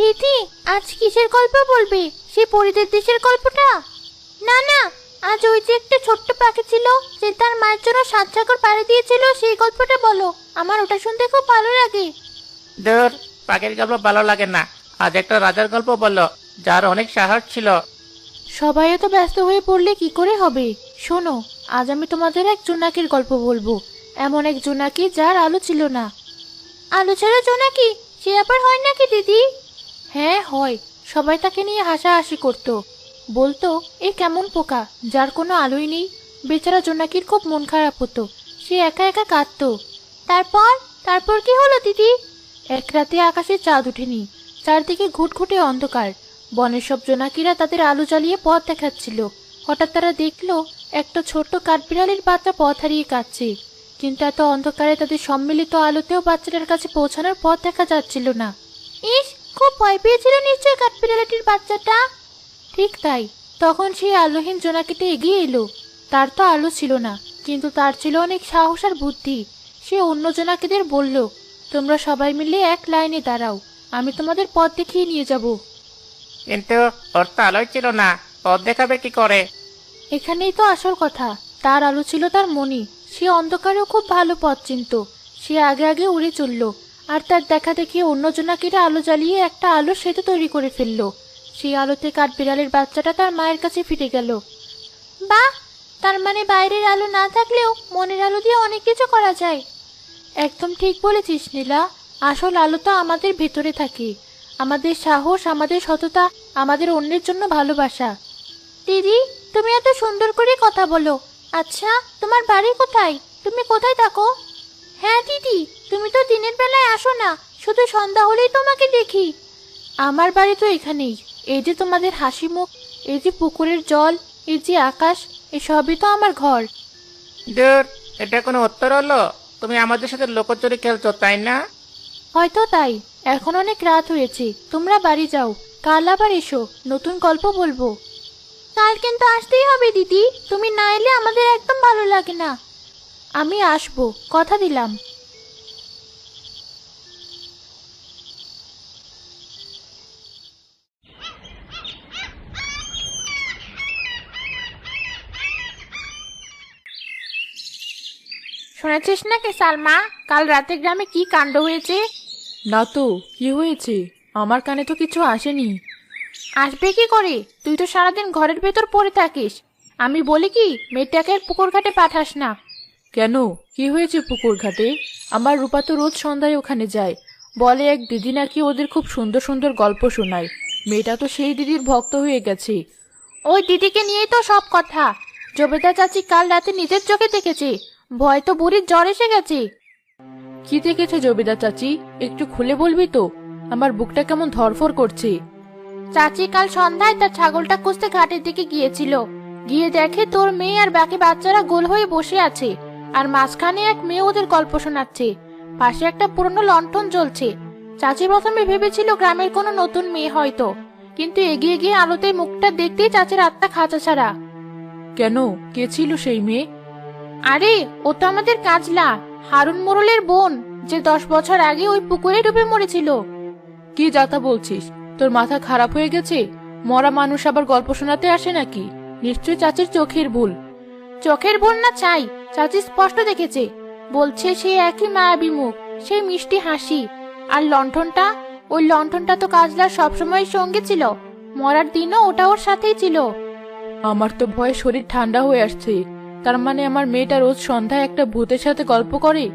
দিদি আজ কিসের গল্প বলবে? সে পরিদের দেশের গল্পটা? না না আজ ওই যে একটা ছোট্ট পাখি ছিল যে তার মায়ের জন্য সাত সাগর পাড়ি দিয়েছিল সেই গল্পটা বলো। আমার ওটা শুনতে খুব ভালো লাগে। দূর পাখির গল্প ভালো লাগে না। আজ একটা রাজার গল্প বলল যার অনেক সাহস ছিল। সবাই এত ব্যস্ত হয়ে পড়লে কি করে হবে? শোনো আজ আমি তোমাদের এক জোনাকির গল্প বলব। এমন এক জোনাকি যার আলো ছিল না। আলো ছাড়া জোনাকি? সে আবার হয় নাকি দিদি? হ্যাঁ হয়। সবাই তাকে নিয়ে হাসাহাসি করতো। বলতো, এ কেমন পোকা? যার কোনো আলোই নেই। বেচারা জোনাকির খুব মন খারাপ হতো। সে একা একা কাঁদতো। তারপর? তারপর কি হলো, দিদি? এক রাতে আকাশে চাঁদ ওঠেনি। চারদিকে ঘুটঘুটে অন্ধকার। বনের সব জোনাকিরা তাদের আলো জ্বালিয়ে পথ দেখাচ্ছিল। হঠাৎ তারা দেখল, একটা ছোট্ট কাঠবিড়ালির বাচ্চা পথ হারিয়ে কাঁদছে। কিন্তু এত অন্ধকারে তাদের সম্মিলিত আলোতেও বাচ্চাটার কাছে পৌঁছানোর পথ দেখা যাচ্ছিল না। ইস খুব ভয় পেয়েছিল নিশ্চয়ই কাঠবিড়ালিটির বাচ্চাটা? ঠিক তাই। তখন সেই আলোহীন জোনাকিটা এগিয়ে এলো। তার তো আলো ছিল না কিন্তু তার ছিল অনেক সাহস আর বুদ্ধি। সে অন্য জোনাকিদের বলল তোমরা সবাই মিলে এক লাইনে দাঁড়াও আমি তোমাদের পথ দেখিয়ে নিয়ে যাব। কিন্তু ওর তো আলোই ছিল না পথ দেখাবে কি করে? এখানেই তো আসল কথা তার আলো ছিল তার মনি। সে অন্ধকারেও খুব ভালো পথ চিনত। সে আগে আগে উড়ে চলল আর তার দেখা দেখি অন্য জোনাকিরা আলো জ্বালিয়ে একটা আলো সেতু তৈরি করে ফেলল। সেই আলোতে কাঠ বিড়ালের বাচ্চাটা তার মায়ের কাছে ফিরে গেল। বাহ! তার মানে বাইরের আলো না থাকলেও মনের আলো দিয়ে অনেক কিছু করা যায়। একদম ঠিক বলেছিস, নীলা। আসল আলো তো আমাদের ভেতরে থাকে। আমাদের সাহস, আমাদের সততা, আমাদের অন্যের জন্য ভালোবাসা। দিদি, তুমি এত সুন্দর করে কথা বলো। আচ্ছা তোমার বাড়ি কোথায়? তুমি কোথায় থাকো? হ্যাঁ দিদি তুমি তো দিনের বেলায় আসো না। শুধু সন্ধ্যা হলেই তোমাকে দেখি। আমার বাড়ি তো এখানেই। এই যে তোমাদের হাসি মুখ এই যে পুকুরের জল এই যে আকাশ এসবই তো আমার ঘর। দূর এটা কোনো উত্তর হলো? তুমি আমাদের সাথে লোকচুরি খেলছো তাই না? হয়তো তাই। এখন অনেক রাত হয়েছে। তোমরা বাড়ি যাও। কাল আবার এসো। নতুন গল্প বলব। কাল কিন্তু আসতেই হবে দিদি। তুমি না এলে আমাদের একদম ভালো লাগে না। আমি আসব কথা দিলাম। শুনেছিস নাকি সালমা কাল রাতে গ্রামে কি কাণ্ড হয়েছে? না তো কি হয়েছে? আমার কানে তো কিছু আসেনি। আসবে কি করে? তুই তো সারাদিন ঘরের ভেতর পড়ে থাকিস। আমি বলি কি মেয়েটাকে পুকুর ঘাটে পাঠাস না। কেন? কি হয়েছে পুকুর ঘাটে? আমার রূপা তো রোজ সন্ধ্যায় ওখানে যায়। বলে এক দিদি নাকি ওদের খুব সুন্দর সুন্দর গল্প শোনায়। মেয়েটা তো সেই দিদির ভক্ত হয়ে গেছে। ওই দিদিকে নিয়েই তো সব কথা। জবেদা চাচি কাল রাতে নিজের চোখে দেখেছে। ভয় তো বুড়ির জ্বর এসে গেছে। কি দেখেছে জবিদা চাচি? একটু খুলে বলবি তো। আমার বুকটা কেমন ধরফর করছে। চাচি কাল সন্ধ্যায় তার ছাগলটা খুঁজতে ঘাটের দিকে গিয়েছিল। গিয়ে দেখে তোর মেয়ে আর বাকি বাচ্চারা গোল হয়ে বসে আছে। আর মাঝখানে এক মেয়ে ওদের গল্প শোনাচ্ছে। পাশে একটা পুরনো লণ্ঠন জ্বলছে। চাচি প্রথমে ভেবেছিল গ্রামের কোনো নতুন মেয়ে হয়তো কিন্তু এগিয়ে গিয়ে আলোতে মুখটা দেখতেই চাচির আত্মা খাঁচা ছাড়া। কেন? কে ছিল সেই মেয়ে? আরে ও তো আমাদের কাজলা হারুন মোড়লের বোন যে দশ বছর আগে ওই পুকুরে ডুবে মরেছিল। কি যাতা বলছিস? তোর মাথা খারাপ হয়ে গেছে? মরা মানুষ আবার গল্প শোনাতে আসে নাকি? নিশ্চয় চাচির চোখের ভুল। চোখের ভুল না চাই চাচি স্পষ্ট দেখেছে। বলছে সেই একই মায়াবী মুখ সেই মিষ্টি হাসি। আর লণ্ঠনটা? ওই লণ্ঠনটা তো কাজলার সবসময় সঙ্গে ছিল। মরার দিনও ওটা ওর সাথেই ছিল। আমার তো ভয়ে শরীর ঠান্ডা হয়ে আসছে। তার মানে আমার মেয়েটা রোজ সন্ধ্যায় একটা ভূতের সাথে গল্প করে?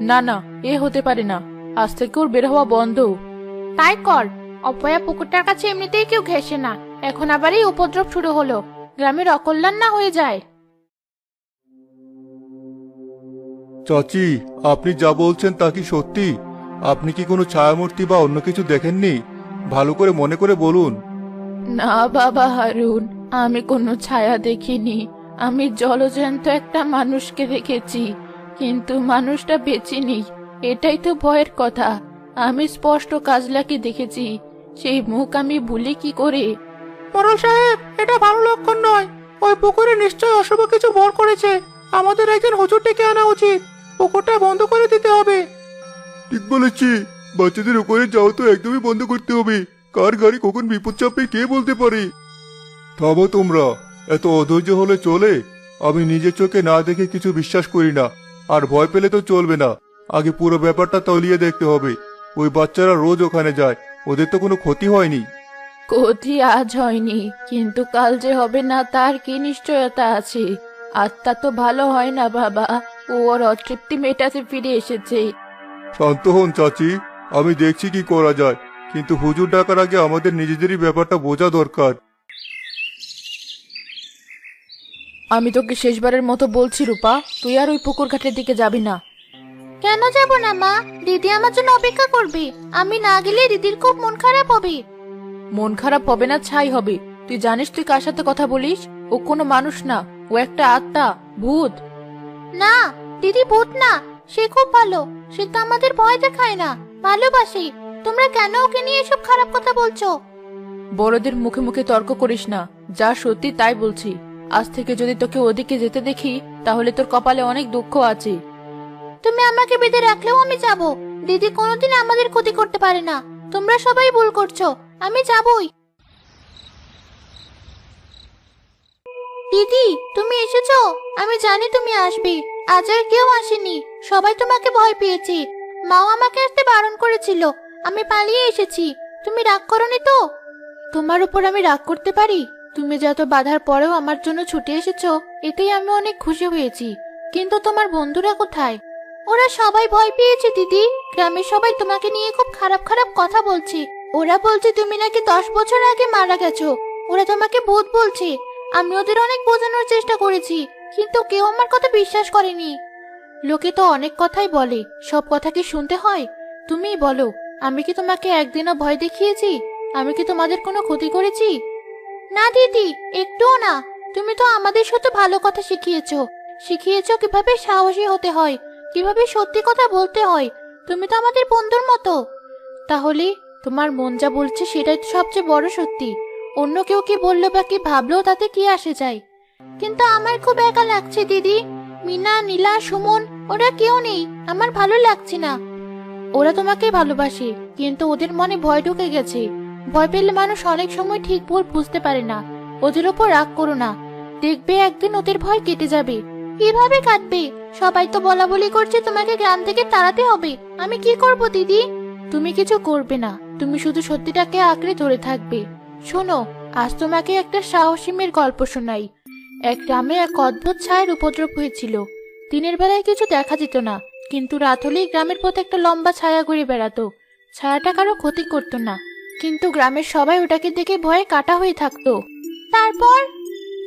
না না এ হতে পারে না। আজ থেকে ওর বের হওয়া বন্ধ। তাই কর অপয়া পুকুরটার কাছে এমনিতেই কেউ ঘেসে না। এখন আবার এই উপদ্রব শুরু হলো। গ্রামের অকল্যাণ না হয়ে যায়। চাচি আপনি যা বলছেন তা কি সত্যি? আপনি কি কোনো ছায়ামূর্তি বা অন্য কিছু দেখেননি? ভালো করে মনে করে বলুন। না বাবা হারুন আমি কোনো ছায়া দেখিনি। আমি জলজ্যান্ত একটা মানুষকে দেখেছি কিন্তু মানুষটা বেঁচে নেই এটাই তো ভয়ের কথা। আমি স্পষ্ট কাজলাকে দেখেছি সেই মুখ আমি ভুলি কি করে? মোরল সাহেব এটা ভালো লক্ষণ নয়। ওই পুকুরে নিশ্চয় অশুভ কিছু ভর করেছে। আমাদের একজন হুজুর ডেকে আনা উচিত। পুকুরটা বন্ধ করে দিতে হবে। ঠিক বলেছি। বাচ্চাদের উপরে যাও তো একদমই বন্ধ করতে হবে। কার গাড়ি কখন বিপদ চাপবে কে বলতে পারে? থামো তোমরা। এত অধৈর্য হলে চলে। আমি নিজের চোখে না দেখে কিছু বিশ্বাস করি না। আর ভয় পেলে তো চলবে না। আগে পুরো ব্যাপারটা তলিয়ে দেখতে হবে। ওই বাচ্চারা রোজ ওখানে যায়। ওদের তো কোনো ক্ষতি হয়নি। ক্ষতি আজ হয়নি কিন্তু কাল যে হবে না তার কি নিশ্চয়তা আছে? আত্মা তো ভালো হয় না বাবা। ও ওর অতৃপ্তি মেটাতে ফিরে এসেছে। শান্ত হন চাচি। আমি দেখছি কি করা যায়। কিন্তু হুজুর ডাকার আগে আমাদের নিজেদেরই ব্যাপারটা বোঝা দরকার। আমি তোকে শেষবারের মতো বলছি রূপা তুই আর ওই পুকুর ঘাটের দিকে যাবি না। কেন যাব না মা? দিদি আমার জন্য অপেক্ষা করবে। আমি না গেলে দিদির খুব মন খারাপ হবে। মন খারাপ হবে না ছাই হবে। তুই জানিস তুই কার সাথে কথা বলিস? ও কোনো মানুষ না। ও একটা আত্মা ভূত। না দিদি ভূত না সে খুব ভালো সে তো আমাদের ভয় দেখায় না ভালোবাসে। তোমরা কেন ওকে নিয়ে এসব খারাপ কথা বলছো? বড়দের মুখে মুখে তর্ক করিস না যা সত্যি তাই বলছি। আজ থেকে যদি তোকে ওদিকে যেতে দেখি তাহলে তোর কপালে অনেক দুঃখ আছে। তুমি আমাকে বেঁধে রাখলেও আমি যাব। দিদি কোনোদিন আমাদের ক্ষতি করতে পারে না। তোমরা সবাই ভুল করছ আমি যাবই। দিদি, তুমি এসেছ? আমি জানি তুমি আসবে। আজ আর কেউ আসেনি। সবাই তোমাকে ভয় পেয়েছে। মাও আমাকে আসতে বারণ করেছিল। আমি পালিয়ে এসেছি। তুমি রাগ করনি তো? তোমার উপর আমি রাগ করতে পারি? তুমি যত বাধার পরেও আমার জন্য ছুটে এসেছ, এতেই আমি অনেক খুশি হয়েছি। কিন্তু তোমার বন্ধুরা কোথায়? ওরা সবাই ভয় পেয়েছে, দিদি। গ্রামের সবাই তোমাকে নিয়ে খুব খারাপ খারাপ কথা বলছে। ওরা বলছে, তুমি নাকি দশ বছর আগে মারা গেছো। ওরা তোমাকে ভূত বলছে। আমি ওদের অনেক বোঝানোর চেষ্টা করেছি, কিন্তু কেউ আমার কথা বিশ্বাস করেনি। লোকে তো অনেক কথাই বলে, সব কথা কি শুনতে হয়? তুমিই বলো, আমি কি তোমাকে একদিনও ভয় দেখিয়েছি? আমি কি তোমাদের কোনো ক্ষতি করেছি? না, দিদি, একটুও না। তুমি তো আমাদের সাথে ভালো কথা শিখিয়েছো। শিখিয়েছো কীভাবে সাহসী হতে হয়, কীভাবে সত্যি কথা বলতে হয়। তুমি তো আমাদের বন্ধুর মতো। তাহলে তোমার মন যা বলছে সেটাই তো সবচেয়ে বড় সত্যি। অন্য কেউ কি বলল বা কি ভাবলো তাতে কি আসে যায়? কিন্তু আমার খুব একা লাগছে, দিদি। মিনা, নীলা, সুমন, ওরা কেউ নেই। আমার ভালো লাগছে না। ওরা তোমাকে ভালোবাসে, কিন্তু ওদের মনে ভয় ঢুকে গেছে। ভয় পেলে মানুষ অনেক সময় ঠিক ভুল বুঝতে পারে না। ওদের ওপর রাগ করো না। দেখবে একদিন ওদের ভয় কেটে যাবে। কীভাবে কাটবে? সবাই তো বলা বলি করছে তোমাকে গ্রাম থেকে তাড়াতে হবে। আমি কি করব, দিদি? তুমি কিছু করবে না। তুমি শুধু সত্যিটাকে আঁকড়ে ধরে থাকবে। শোনো, আজ তোমাকে একটা সাহসী মেয়ের গল্প শোনাই। এক গ্রামে এক অদ্ভুত ছায়ের উপদ্রব হয়েছিল। দিনের বেলায় কিছু দেখা যেত না, কিন্তু রাত হলেই গ্রামের পথে একটা লম্বা ছায়া ঘুরে বেড়াতো। ছায়াটা কারও ক্ষতি করতো না, কিন্তু গ্রামের সবাই ওটাকে দেখে ভয়ে কাটা হয়ে থাকতো। তারপর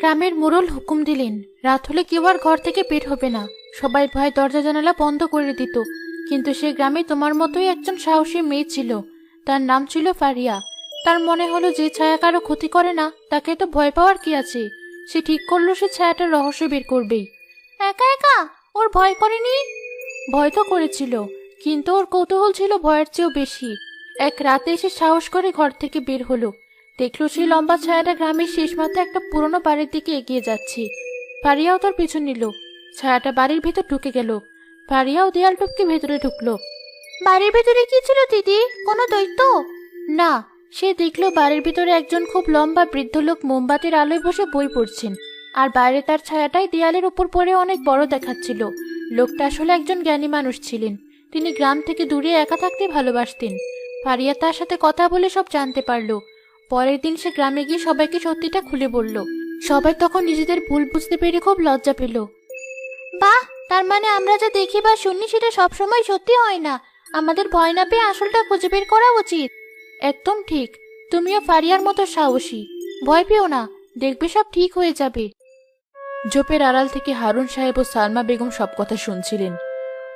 গ্রামের মোড়ল হুকুম দিলেন, রাত হলে কেউ আর ঘর থেকে বের হবে না। সবাই ভয় দরজা জানালা বন্ধ করে দিত, কিন্তু সে গ্রামে তোমার মতোই একজন সাহসী মেয়ে ছিল। তার নাম ছিল ফারিয়া। তার মনে হলো যে ছায়া কারও ক্ষতি করে না, তাকে তো ভয় পাওয়ার কি আছে? সে ঠিক করল সে ছায়াটার রহস্য বের করবেই। একা একা? ওর ভয় করেনি? ভয় তো করেছিল, কিন্তু ওর কৌতূহল ছিল ভয়ের চেয়েও বেশি। এক রাতে এসে সাহস করে ঘর থেকে বের হলো। দেখল সেই লম্বা ছায়াটা গ্রামের শেষ মাথায় একটা পুরনো বাড়ির দিকে এগিয়ে যাচ্ছে। পারিয়াও তার পিছু নিল। ছায়াটা বাড়ির ভেতর ঢুকে গেল। পারিয়াও দেয়াল টপকে ভেতরে ঢুকলো। বাড়ির ভেতরে কি ছিল দিদি? কোনো দৈত্য? না সে দেখল বাড়ির ভিতরে একজন খুব লম্বা বৃদ্ধ লোক মোমবাতির আলোয় বসে বই পড়ছেন, আর বাইরে তার ছায়াটাই দেয়ালের উপর পড়ে অনেক বড় দেখাচ্ছিল। লোকটা আসলে একজন জ্ঞানী মানুষ ছিলেন। তিনি গ্রাম থেকে দূরে একা থাকতে ভালোবাসতেন। পারিয়া তার সাথে কথা বলে সব জানতে পারল। পরের দিন সে গ্রামে গিয়ে সবাইকে সত্যিটা খুলে বলল। সবাই তখন নিজেদের ভুল বুঝতে পেরে খুব লজ্জা পেল। বাহ, তার মানে আমরা যা দেখি বা শুনি সেটা সবসময় সত্যি হয় না। আমাদের ভয় না পেয়ে আসলটা খুঁজে বের করা উচিত। একদম ঠিক। তুমিও ফারিয়ার মতো সাহসী। ভয় পেও না, দেখবে সব ঠিক হয়ে যাবে। জোপের আড়াল থেকে হারুন সাহেব ও সালমা বেগম সব কথা শুনছিলেন।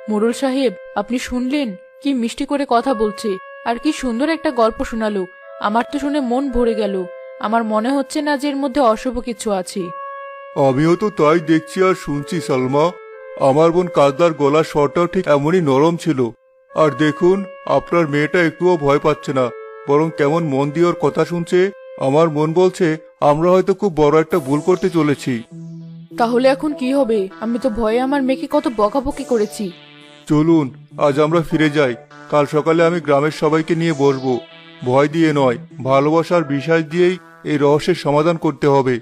মোরল সাহেব, আপনি শুনলেন? কি মিষ্টি করে কথা বলছে। আর কি সুন্দর একটা গল্প শোনালো। আমার তো শুনে মন ভরে গেল। আমার মনে হচ্ছে না যে এর মধ্যে অশুভ কিছু আছে। আমিও তো তাই দেখছি আর শুনছি, সালমা। আমার বোন কাজদার গলার স্বরটাও ঠিক এমনই নরম ছিল। আর দেখুন, আপনার মেয়েটা একটুও ভয় পাচ্ছে না। বরং কেমন মন দিয়ে ওর কথা শুনছে আমার মন বলছে আমরা হয়তো খুব বড় একটা ভুল করতে চলেছি। তাহলে এখন কি হবে? আমি তো ভয়ে আমার মেয়েকে কত বকাবকি করেছি। চলুন আজ আমরা ফিরে যাই। কাল সকালে আমি গ্রামের সবাইকে নিয়ে বসবো। ভয় দিয়ে নয় ভালোবাসার বিশ্বাস দিয়েই এই রহস্যের সমাধান করতে হবে।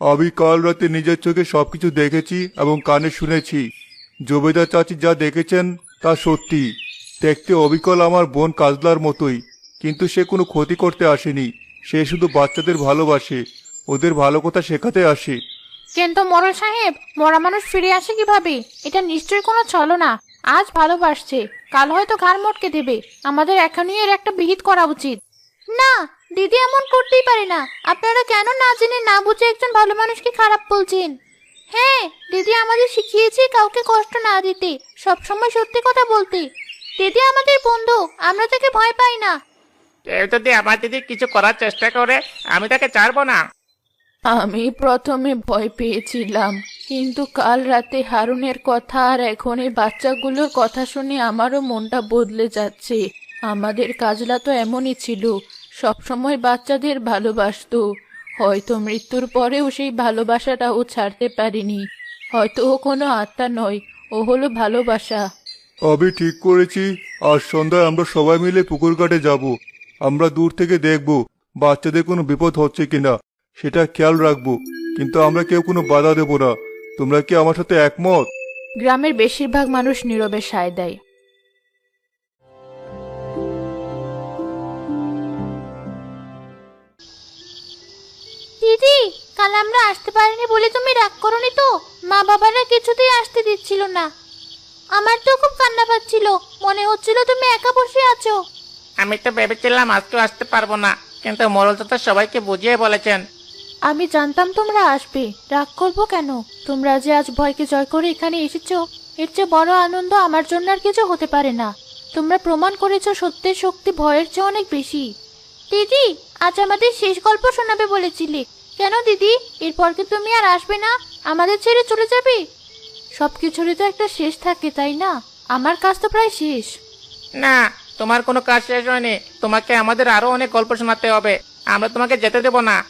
আমি কাল রাতে নিজের চোখে সবকিছু দেখেছি এবং কানে শুনেছি। জবেদা চাচি যা দেখেছেন তা সত্যি। দেখতে অবিকল আমার বোন কাজলার মতোই, কিন্তু সে কোনো ক্ষতি করতে আসেনি। সে শুধু বাচ্চাদের ভালোবাসে, ওদের ভালো কথা শেখাতে আসে। কিন্তু মরল সাহেব? মরা মানুষ ফিরে আসে কীভাবে? এটা নিশ্চয়ই কোনো ছলনা। আজ ভালোবাসছে, কাল হয়তো ঘাড় মটকে দেবে। আমাদের এখনই এর একটা বিহিত করা উচিত। না দিদি এমন করতেই পারে না। আপনারা কেন না জেনে না বুঝে একজন ভালো মানুষকে খারাপ বলছেন? হ্যাঁ দিদি আমাদের শিখিয়েছে কাউকে কষ্ট না দিতে সবসময় সত্যি কথা বলতে। দিদি আমাদের বন্ধু আমরা তাকে ভয় পাই না। কেউ যদি আমার দিদি কিছু করার চেষ্টা করে আমি তাকে ছাড়বো না। আমি প্রথমে ভয় পেয়েছিলাম কিন্তু কাল রাতে হারুনের কথা আর এখন এই বাচ্চাগুলোর কথা শুনে আমারও মনটা বদলে যাচ্ছে। আমাদের কাজলা তো এমনই ছিল সবসময় বাচ্চাদের ভালোবাসতো। হয়তো মৃত্যুর পরেও সেই ভালোবাসাটা ও ছাড়তে পারেনি। হয়তো ও কোনো আত্মা নয় ও হলো ভালোবাসা। আমি ঠিক করেছি। আজ সন্ধ্যায় আমরা সবাই মিলে পুকুর ঘাটে যাব। আমরা দূর থেকে দেখব বাচ্চাদের কোনো বিপদ হচ্ছে কিনা। সেটা খেয়াল রাখব। কিন্তু আমরা কেউ কোনো বাধা দেব না। তোমরা কি আমার সাথে একমত? গ্রামের বেশিরভাগ মানুষ নীরবে সায় দেয়। দিদি কাল আমরা আসতে পারিনি বলে তুমি রাগ করনি তো? মা বাবারা কিছুতেই আসতে দিচ্ছিল না। আমার তো খুব কান্না পাচ্ছিল। মনে হচ্ছিল তুমি একা বসে আছো। আমি তো ভেবেছিলাম আজকেও আসতে পারব না কিন্তু মোরল তো সবাইকে বুঝিয়ে বলেছেন। আমি জানতাম তোমরা আসবে। রাগ করব কেন? তোমরা যে আজ ভয়কে জয় করে এখানে এসেছ এর চেয়ে বড় আনন্দ আমার জন্য আর কিছু হতে পারে না। তোমরা প্রমাণ করেছ সত্যের শক্তি ভয়ের চেয়ে অনেক বেশি। দিদি আজ আমাদের শেষ গল্প শোনাবে বলেছিলে। কেন দিদি? এরপর কি তুমি আর আসবে না? আমাদের ছেড়ে চলে যাবে? সব কিছুরই তো একটা শেষ থাকে তাই না? আমার কাজ তো প্রায় শেষ। না তোমার কোনো কাজ শেষ হয়নি। তোমাকে আমাদের আরও অনেক গল্প শোনাতে হবে। আমরা তোমাকে যেতে দেবো না।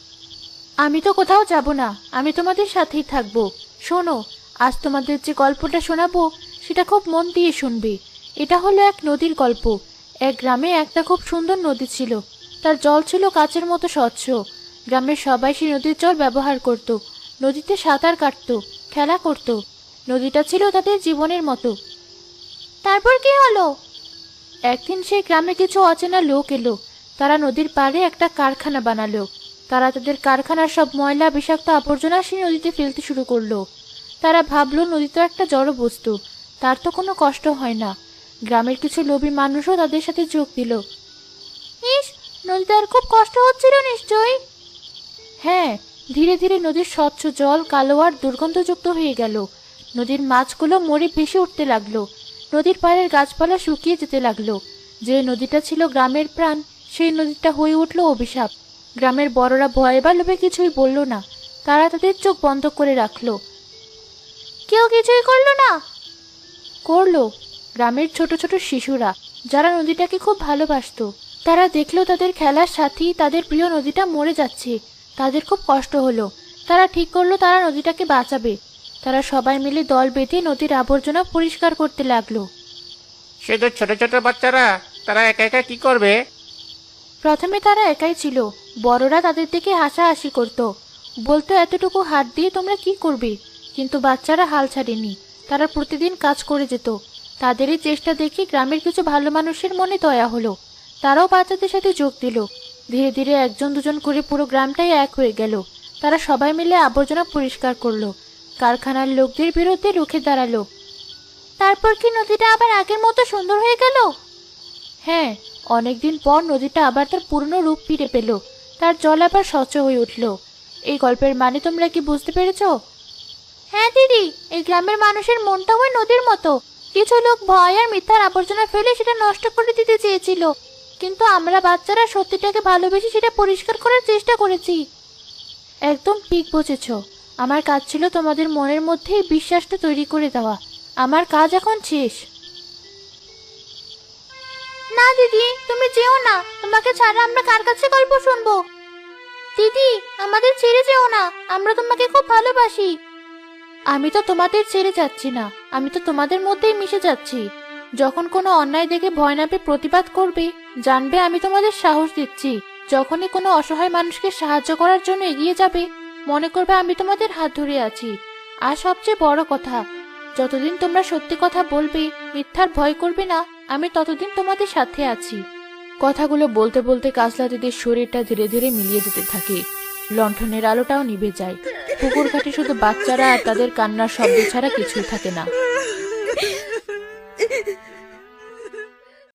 আমি তো কোথাও যাব না। আমি তোমাদের সাথেই থাকব। শোনো আজ তোমাদের যে গল্পটা শোনাবো সেটা খুব মন দিয়ে শুনবে। এটা হলো এক নদীর গল্প। এক গ্রামে একটা খুব সুন্দর নদী ছিল। তার জল ছিল কাচের মতো স্বচ্ছ। গ্রামের সবাই সেই নদীর জল ব্যবহার করত। নদীতে সাঁতার কাটতো, খেলা করত। নদীটা ছিল তাদের জীবনের মতো। তারপর কি হলো? একদিন সেই গ্রামে কিছু অচেনা লোক এলো। তারা নদীর পাড়ে একটা কারখানা বানালো। তারা তাদের কারখানার সব ময়লা, বিষাক্ত আবর্জনা সেই নদীতে ফেলতে শুরু করল। তারা ভাবলো নদী তো একটা জড় বস্তু, তার তো কোনো কষ্ট হয় না। গ্রামের কিছু লোভী মানুষও তাদের সাথে যোগ দিল। ইস, নদীতে আর খুব কষ্ট হচ্ছিল নিশ্চয়ই? হ্যাঁ ধীরে ধীরে নদীর স্বচ্ছ জল কালো আর দুর্গন্ধযুক্ত হয়ে গেল। নদীর মাছগুলো মরে ভেসে উঠতে লাগল। নদীর পাড়ের গাছপালা শুকিয়ে যেতে লাগল। যে নদীটা ছিল গ্রামের প্রাণ সেই নদীটা হয়ে উঠল অভিশাপ। গ্রামের বড়রা ভয়ে বা লোভে কিছুই বলল না। তারা তাদের চোখ বন্ধ করে রাখল। কেউ কিছুই করল না। করল। গ্রামের ছোট ছোট শিশুরা যারা নদীটাকে খুব ভালোবাসত তারা দেখল তাদের খেলার সাথী তাদের প্রিয় নদীটা মরে যাচ্ছে। তাদের খুব কষ্ট হলো। তারা ঠিক করল তারা নদীটাকে বাঁচাবে। তারা সবাই মিলে দল বেঁধে নদীর আবর্জনা পরিষ্কার করতে লাগল। শুধু ছোট ছোট বাচ্চারা তারা একা একা কি করবে? প্রথমে তারা একাই ছিল। বড়রা তাদের দিকে হাসাহাসি করত। বলতো এতটুকু হাত দিয়ে তোমরা কি করবে? কিন্তু বাচ্চারা হাল ছাড়েনি। তারা প্রতিদিন কাজ করে যেত। তাদের এই চেষ্টা দেখে গ্রামের কিছু ভালো মানুষের মনে দয়া হলো। তারাও বাচ্চাদের সাথে যোগ দিল। ধীরে ধীরে একজন দুজন করে পুরো গ্রামটাই এক হয়ে গেল। তারা সবাই মিলে আবর্জনা পরিষ্কার করল। কারখানার লোকদের বিরুদ্ধে রুখে দাঁড়াল। তারপর কি নদীটা আবার আগের মতো সুন্দর হয়ে গেল? হ্যাঁ অনেকদিন পর নদীটা আবার তার পুরনো রূপ ফিরে পেল। তার জল আবার স্বচ্ছ হয়ে উঠল। এই গল্পের মানে তোমরা কি বুঝতে পেরেছ? হ্যাঁ দিদি, এই গ্রামের মানুষের মনটা ওই নদীর মতো। কিছু লোক ভয় আর মিথ্যার আবর্জনা ফেলে সেটা নষ্ট করে দিতে চেয়েছিল। কিন্তু আমরা বাচ্চারা সত্যিটাকে ভালোবেসে সেটা পরিষ্কার করার চেষ্টা করেছি। একদম ঠিক বুঝেছ আমার কাজ ছিল তোমাদের মনের মধ্যে এই বিশ্বাসটা তৈরি করে দেওয়া। আমার কাজ এখন শেষ। না দিদি তুমি যেও না। তোমাকে ছাড়া আমরা কার কাছে গল্প শুনব? দিদি আমাদের ছেড়ে যেও না। আমরা তোমাকে খুব ভালোবাসি। আমি তো তোমাদের ছেড়ে যাচ্ছি না। আমি তো তোমাদের মধ্যেই মিশে যাচ্ছি। যখন কোনো অন্যায় দেখে ভয় না পেয়ে প্রতিবাদ করবে জানবে আমি তোমাদের সাহস দিচ্ছি। যখনই কোনো অসহায় মানুষকে সাহায্য করার জন্য এগিয়ে যাবে, মনে করবে আমি তোমাদের হাত ধরে আছি। আর সবচেয়ে বড় কথা, যতদিন তোমরা সত্যি কথা বলবে, মিথ্যার ভয় করবে না, আমি ততদিন তোমাদের সাথে আছি। কথাগুলো বলতে বলতে কাজলা দিদির শরীরটা ধীরে ধীরে মিলিয়ে যেতে থাকে। লণ্ঠনের আলোটাও নিভে যায়। পুকুর ঘাটে শুধু বাচ্চারা আর তাদের কান্নার শব্দ ছাড়া কিছুই থাকে না।